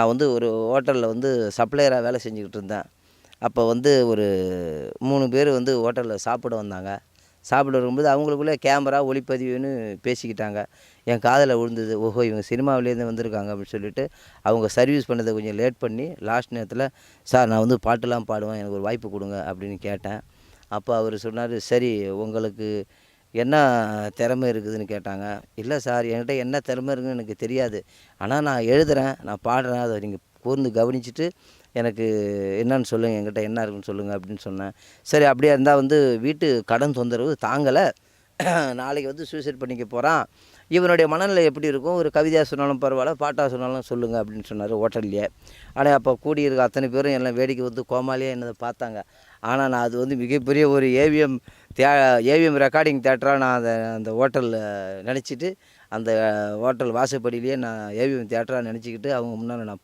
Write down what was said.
நான் வந்து ஒரு ஹோட்டலில் வந்து சப்ளையராக வேலை செஞ்சுக்கிட்டு இருந்தேன். அப்போ வந்து ஒரு மூணு பேர் வந்து ஹோட்டலில் சாப்பிட வந்தாங்க. சாப்பிட வரும்போது அவங்களுக்குள்ளே கேமரா ஒளிப்பதிவுன்னு பேசிக்கிட்டாங்க. என் காதில் விழுந்தது. ஓஹோ இவங்க சினிமாவிலேருந்து வந்திருக்காங்க அப்படின்னு சொல்லிட்டு அவங்க சர்வீஸ் பண்ணதை கொஞ்சம் லேட் பண்ணி லாஸ்ட் நேரத்தில் சார் நான் வந்து பாட்டெல்லாம் பாடுவேன். எனக்கு ஒரு வாய்ப்பு கொடுங்க அப்படின்னு கேட்டேன். அப்போ அவர் சொன்னார் சரி உங்களுக்கு என்ன திறமை இருக்குதுன்னு கேட்டாங்க. இல்லை சார் என்கிட்ட என்ன திறமை இருக்குன்னு எனக்கு தெரியாது. ஆனால் நான் எழுதுகிறேன் நான் பாடுறேன். அதை நீங்கள் கூர்ந்து கவனிச்சுட்டு எனக்கு என்னன்னு சொல்லுங்கள் என்கிட்ட என்ன இருக்குன்னு சொல்லுங்கள் அப்படின்னு சொன்னேன். சரி அப்படியே இருந்தால் வந்து வீட்டு கடன் தொந்தரவு தாங்கலை. நாளைக்கு வந்து சூசைட் பண்ணிக்க போகிறான் இவனுடைய மனநிலை எப்படி இருக்கும்? ஒரு கவிதையாக சொன்னாலும் பரவாயில்ல பாட்டாக சொன்னாலும் சொல்லுங்கள் அப்படின்னு சொன்னார் ஹோட்டல்லையே ஆனால் அப்போ கூடியிருக்க அத்தனை பேரும் எல்லாம் வேடிக்கை வந்து கோமாளியாக என்னதை பார்த்தாங்க. ஆனால் நான் அது வந்து மிகப்பெரிய ஒரு ஏவிஎம் தே ஏவிஎம் ரெக்கார்டிங் தேட்டராக நான் அதை அந்த ஹோட்டலில் நினச்சிட்டு அந்த ஹோட்டல் வாசப்படியிலேயே நான் ஏவிஎம் தேட்டராக நினச்சிக்கிட்டு அவங்க முன்னால் நான்